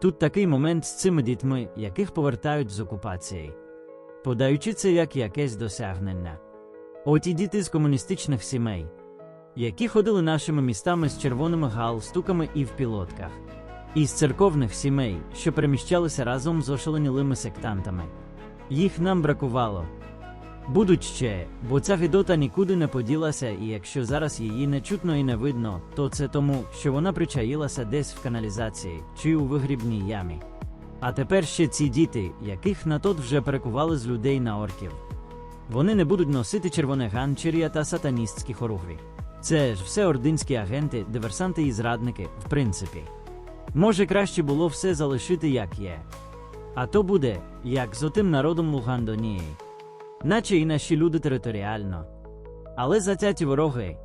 Тут такий момент з цими дітьми, яких повертають з окупації, подаючи це як якесь досягнення. Оті діти з комуністичних сімей, які ходили нашими містами з червоними галстуками і в пілотках, із церковних сімей, що переміщалися разом з ошаленілими сектантами. Їх нам бракувало. Будуть ще, бо ця гидота нікуди не поділася, і якщо зараз її не чутно і не видно, то це тому, що вона причаїлася десь в каналізації чи у вигрібній ямі. А тепер ще ці діти, яких на тот вже перекували з людей на орків. Вони не будуть носити червоне ганчір'я та сатаністські хоругві. Це ж все ординські агенти, диверсанти і зрадники, в принципі. Може, краще було все залишити як є. А то буде, як з отим народом Лугандонії. Наче і наші люди територіально. Але затяті вороги,